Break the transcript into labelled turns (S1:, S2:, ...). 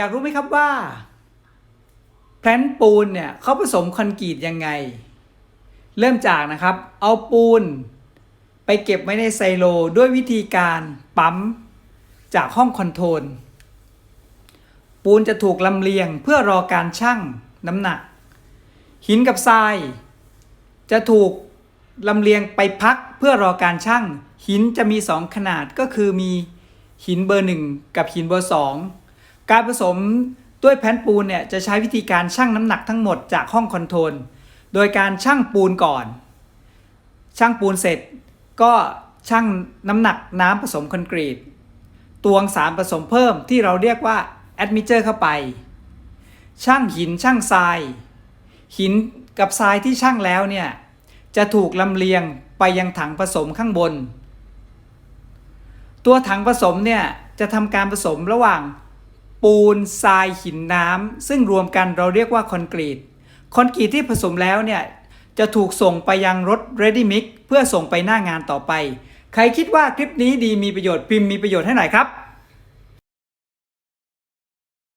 S1: อยากรู้ไหมครับว่าแพลนปูนเนี่ยเขาผสมคอนกรีตยังไง เริ่มจากนะครับ เอาปูน ไปเก็บไว้ในไซโลด้วยวิธีการปั๊มจากห้องคอนโทรลปูนจะถูกลำเลียงเพื่อรอการชั่งน้ำหนัก หินกับทราย จะถูกลำเลียงไปพักเพื่อรอการชั่ง หินจะมี 2 ขนาดก็คือมีหินเบอร์ 1 กับหินเบอร์ 2 การผสมด้วยแผ่นปูนเนี่ยจะใช้วิธีการชั่งน้ำหนักทั้งหมดจากห้องคอนโทรล โดยการชั่งปูนก่อน ชั่งปูนเสร็จก็ชั่งน้ำหนักน้ำผสมคอนกรีต ตวงสารผสมเพิ่มที่เราเรียกว่าแอดมิเจอร์เข้าไป ช่างหินช่างทราย หินกับทรายที่ช่างแล้วเนี่ยจะถูกลำเลียงไปยังถังผสมข้างบน ตัวถังผสมเนี่ยจะทำการผสมระหว่าง ปูนทรายหินน้ำซึ่งรวมกันเราเรียกว่าคอนกรีต คอนกรีตที่ผสมแล้วเนี่ยจะถูกส่งไปยังรถ Ready Mix เพื่อส่งไปหน้างานต่อไป ใครคิดว่าคลิปนี้ดีมีประโยชน์พิมพ์มีประโยชน์ให้หน่อยครับ